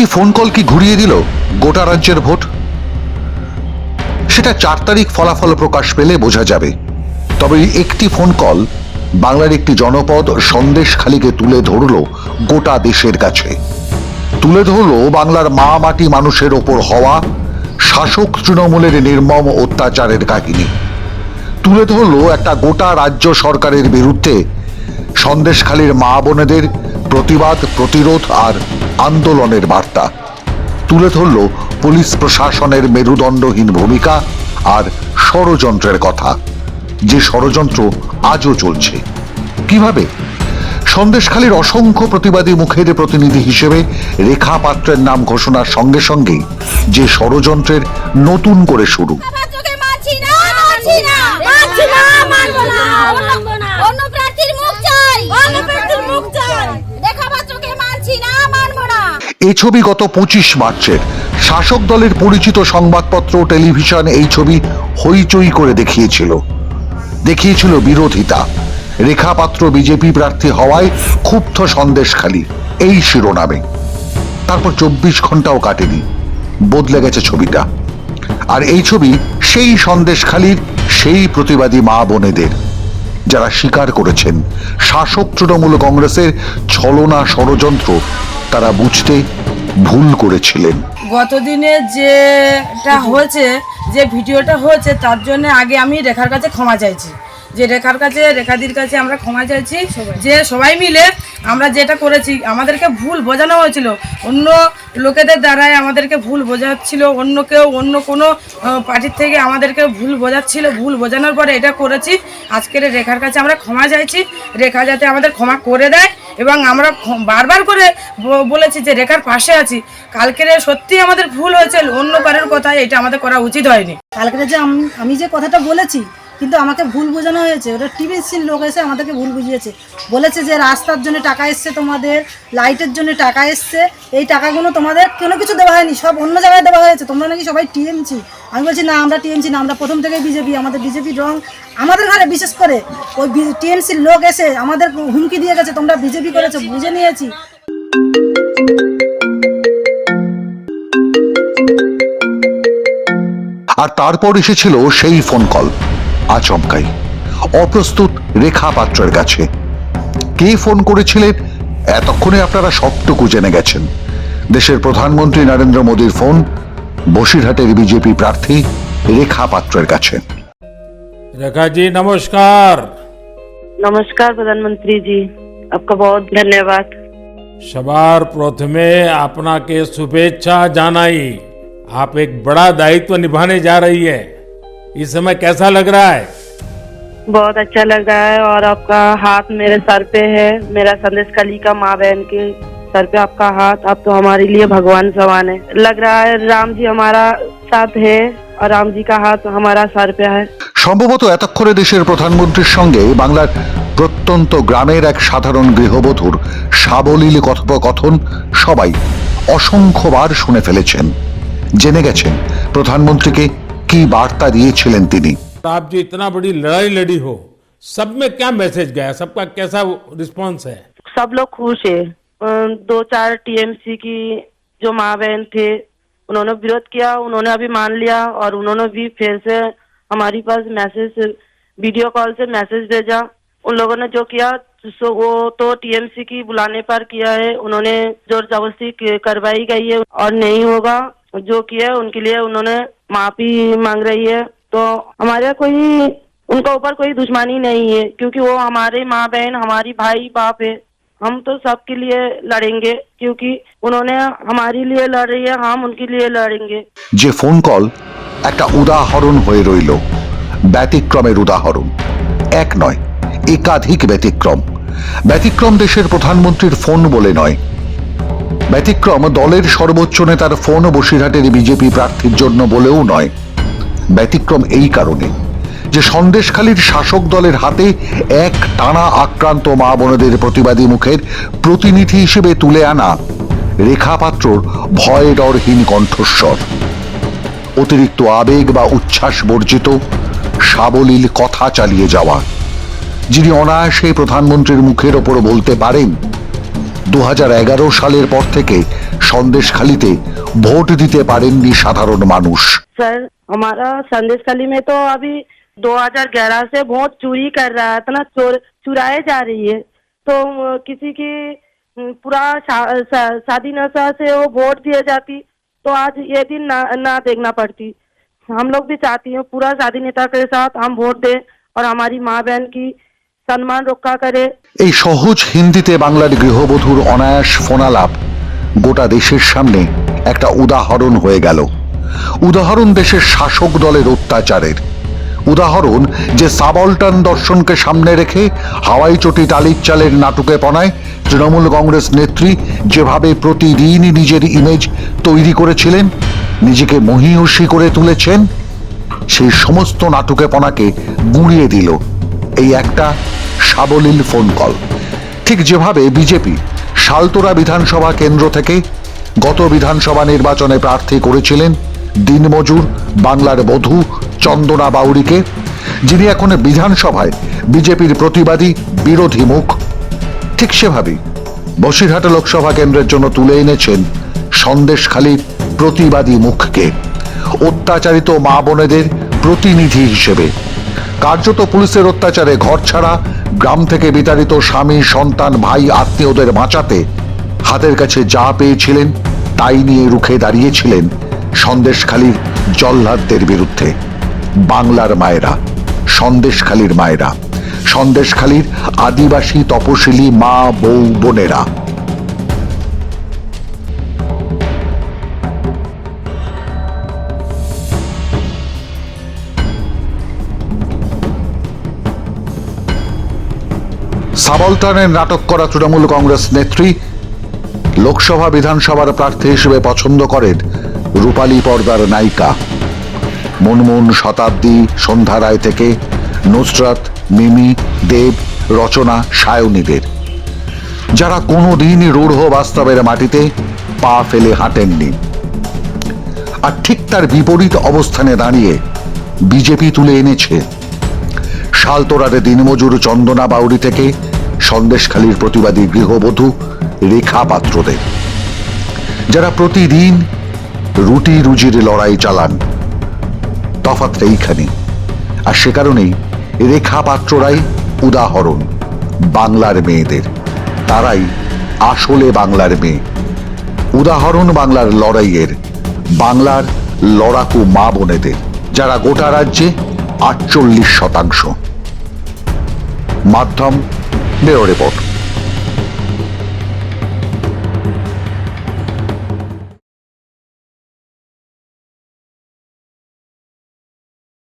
একটি phone call কি ঘুরিয়ে দিল? গোটা রাজ্যের ভোট? সেটা চার তারিখ ফলাফল প্রকাশ পেলে বোঝা যাবে। তবে একটি ফোন কল বাংলার একটি জনপদ সন্দেশখালিকে তুলে ধরল গোটা দেশের কাছে। তুলে ধরল বাংলার মা মাটি মানুষের ওপর হওয়া শাসক তৃণমূলের নির্মম অত্যাচারের কাহিনী। তুলে ধরল একটা গোটা রাজ্য সরকারের বিরুদ্ধে সন্দেশখালীর মা বোনেদের প্রতিবাদ, প্রতিরোধ আর আন্দোলনের বার্তা। তুলে ধরল পুলিশ প্রশাসনের মেরুদণ্ডহীন ভূমিকা আর ষড়যন্ত্রের কথা। যে ষড়যন্ত্র আজও চলছে। কীভাবে? সন্দেশখালীর অসংখ্য প্রতিবাদী মুখের প্রতিনিধি হিসেবে রেখা পাত্রের নাম ঘোষণার সঙ্গে সঙ্গেই যে ষড়যন্ত্রের নতুন করে শুরু। মুখ চাই এই ছবি গত পঁচিশ মার্চের। শাসক দলের পরিচিত সংবাদপত্র টেলিভিশন এই ছবি হইচই করে দেখিয়েছিল। দেখিয়েছিল বিরোধিতা। রেখাপাত্র বিজেপি প্রার্থী হওয়ায় ক্ষুব্ধ সন্দেশখালী এই শিরোনামে। তারপর চব্বিশ ঘন্টাও কাটেনি। বদলে গেছে ছবিটা। আর এই ছবি সেই সন্দেশখালীর সেই প্রতিবাদী মা বোনেদের। যারা স্বীকার করেছেন শাসক তৃণমূল কংগ্রেসের ছলনা ষড়যন্ত্র তারা বুঝতে ভুল করেছিলেন। গতদিনে যেটা হয়েছে যে ভিডিওটা হয়েছে তার জন্য আগে আমি রেখার কাছে ক্ষমা চাইছি। যে রেখার কাছে রেখাদির কাছে আমরা ক্ষমা চাইছি। যে সবাই মিলে আমরা যেটা করেছি আমাদেরকে ভুল বোঝানো হয়েছিল। অন্য লোকেদের দ্বারাই আমাদেরকে ভুল বোঝাচ্ছিল। অন্য কেউ অন্য কোনো পার্টির থেকে আমাদেরকে ভুল বোঝাচ্ছিল। ভুল বোঝানোর পরে এটা করেছি। আজকের রেখার কাছে আমরা ক্ষমা চাইছি। রেখা যাতে আমাদের ক্ষমা করে দেয়। এবং আমরা বারবার করে বলেছি যে রেখার পাশে আছি। কালকের সত্যি আমাদের ভুল হয়েছে, অন্য কারোর কথা এটা আমাদের করা উচিত হয়নি। কালকে যে আমি যে কথাটা বলেছি কিন্তু আমাকে ভুল বোঝানো হয়েছে। ওটা টিভিসির লোক এসে আমাদেরকে ভুল বুঝিয়েছে। বলেছে যে, রাস্তার জন্য টাকা এসছে তোমাদের, লাইটের জন্য টাকা এসছে, এই টাকাগুলো তোমাদের কোনো কিছু দেওয়া হয়নি, সব অন্য জায়গায় দেওয়া হয়েছে। তোমরা নাকি সবাই টিএমসি? আমি বলছি, না, আমরা টিএমসি না, আমরা প্রথম থেকে বিজেপি, আমাদের বিজেপির রং আমাদের ঘরে বিশেষ করে। ওই টিএমসির লোক এসে আমাদের হুমকি দিয়ে গেছে, তোমরা বিজেপি করেছ, বুঝে নিয়েছি। আর তারপর এসেছিল সেই ফোন কল আচমকাই অপ্রস্তুত রেখা পাত্রের কাছে কে ফোন করেছিলেন এতক্ষণে আপনারা সবটুকু জেনে গেছেন দেশের প্রধানমন্ত্রী নরেন্দ্র মোদীর ফোন বসিরহাটের বিজেপি প্রার্থী রেখা পাত্রের কাছে रेखा जी नमस्कार नमस्कार प्रधानमंत्री जी आपका बहुत धन्यवाद सवार प्रथमे अपना के शुभेच्छा जानाई आप एक बड़ा दायित्व निभाने जा रही है इस समय कैसा लग रहा है बहुत अच्छा लग रहा है और आपका हाथ मेरे सर पे है मेरा संदेश कली का माँ बहन के सर पे आपका हाथ आप तो हमारे लिए भगवान समान है लग रहा है राम जी हमारा साथ है और राम जी का हाथ हमारा सर पे है সম্ভবত এতক্ষণে দেশের প্রধানমন্ত্রীর সঙ্গে বাংলার প্রত্যন্ত গ্রামের এক সাধারণ গৃহবধূর সাবলীল কথোপকথন সবাই অসংখ্যবার শুনে ফেলেছেন জেনে গেছেন প্রধানমন্ত্রীকে কি বার্তা দিয়েছিলেন তিনি आप जो इतना बड़ी लड़ाई लड़ी हो सब में क्या मैसेज गया सबका कैसा रिस्पांस है सब लोग खुश है अम, दो चार टीएमसी की जो माँ बहन थे उन्होंने विरोध किया उन्होंने अभी मान लिया और उन्होंने भी फिर से हमारी पास मैसेज वीडियो कॉल से मैसेज भेजा उन लोगों ने जो किया सो वो तो टीएमसी की बुलाने पर किया है उन्होंने जोर जबरदस्ती की- करवाई गई है और नहीं होगा जो किया है उनके लिए उन्होंने माफी मांग रही है तो हमारे कोई उनका ऊपर कोई दुश्मनी नहीं है क्योंकि वो हमारे माँ बहन हमारी भाई बाप है हम तो सबके लिए लड़ेंगे क्योंकि उन्होंने हमारे लिए लड़ रही है हम उनके लिए लड़ेंगे যে ফোন কল একটা উদাহরণ হয়ে রইল ব্যতিক্রমের উদাহরণ এক নয় একাধিক ব্যতিক্রম ব্যতিক্রম দেশের প্রধানমন্ত্রীর ফোন বলে নয় ব্যতিক্রম দলের সর্বোচ্চ নেতার ফোন বসিরহাটের বিজেপি প্রার্থীর জন্য বলেও নয়। ব্যতিক্রম এই কারণে যে সন্দেশখালীর শাসক দলের হাতে এক টানা আক্রান্ত মা বোনেদের প্রতিবাদী মুখের প্রতিনিধি হিসেবে তুলে আনা রেখাপাত্রর ভয় ডরহীন কণ্ঠস্বর। অতিরিক্ত আবেগ বা উচ্ছ্বাস বর্জিত, সাবলীল কথা চালিয়ে যাওয়া, যিনি অনায়াসে প্রধানমন্ত্রীর মুখের ওপর বলতে পারেন দু সালের পর থেকে সন্দেশখালিতে ভোট দিতে পারেননি সাধারণ মানুষ सर हमारा संदेश खाली में तो अभी 2011 से वोट चोरी कर रहा है इतना चोर चुराए जा रही है तो अ, किसी की अ, पूरा शा- शा- शादी नशा से वो वोट दिए जाती तो आज ये दिन ना ना देखना पड़ती हम लोग भी चाहती हैं पूरा शादी नेता के साथ हम वोट दें और हमारी माँ बहन की সম্মান রক্ষা করে। এই সহজ হিন্দিতে বাংলার গৃহবধূর অনায়াস ফোনালাপ গোটা দেশের সামনে একটা উদাহরণ হয়ে গেল। উদাহরণ দেশের শাসক দলের অত্যাচারের। উদাহরণ যে সাবল্টান দর্শনকে সামনে রেখে হাওয়াই চটি টালির চালের নাটুকে পনায় তৃণমূল কংগ্রেস নেত্রী যেভাবে প্রতিদিনই নিজের ইমেজ তৈরি করেছিলেন, নিজেকে মহিষী করে তুলেছেন, সেই সমস্ত নাটুকে পনাকে গুঁড়িয়ে দিল। এই একটা সাবলীল ফোন কল ঠিক যেভাবে বিজেপি শালতোরা বিধানসভা কেন্দ্র থেকে গত বিধানসভা নির্বাচনে প্রার্থী করেছিলেন দিনমজুর বাংলার বধূ চন্দনা বাউরিকে, যিনি এখন বিধানসভায় বিজেপির প্রতিবাদী বিরোধী মুখ। ঠিক সেভাবেই বসিরহাট লোকসভা কেন্দ্রের জন্য তুলে এনেছেন সন্দেশখালীর প্রতিবাদী মুখকে। অত্যাচারিত মা বোনেদের প্রতিনিধি হিসেবে কার্যত পুলিশের অত্যাচারে ঘর ছাড়া গ্রাম থেকে বিতাড়িত স্বামী, সন্তান, ভাই, আত্মীয়দের বাঁচাতে হাতের কাছে যা পেয়েছিলেন, তাই নিয়ে রুখে দাঁড়িয়েছিলেন সন্দেশখালীর জল্লাদদের বিরুদ্ধে। বাংলার মায়েরা, সন্দেশখালীর মায়েরা, সন্দেশখালীর আদিবাসী তপশিলি মা, বউ, বোনেরা। সাবলটানের নাটক করা তৃণমূল কংগ্রেস নেত্রী লোকসভা বিধানসভার প্রার্থী হিসেবে পছন্দ করেন রূপালী পর্দার নায়িকা। মুনমুন শতাব্দী, সন্ধ্যা রায় থেকে নুসরাত, মিমি, দেব, রচনা সায়নীদের। যারা কোনো দিন রূঢ় বাস্তবের মাটিতে পা ফেলে হাঁটেননি। আর ঠিক তার বিপরীত অবস্থানে দাঁড়িয়ে বিজেপি তুলে এনেছে। শালতোরারে দিনমজুর চন্দনা বাউরি থেকে সন্দেশখালীর প্রতিবাদী গৃহবধূ রেখা পাত্রদের যারা প্রতিদিন রুটি রুজির লড়াই চালান তফাৎটা এইখানে। আর সে কারণেই রেখা পাত্ররাই উদাহরণ বাংলার মেয়েদের। তারাই আসলে বাংলার মেয়ে। উদাহরণ বাংলার লড়াইয়ের, বাংলার লড়াকু মা বোনেদের, যারা গোটা রাজ্যে আটচল্লিশ শতাংশ। মাধ্যম ব্যুরো রিপোর্ট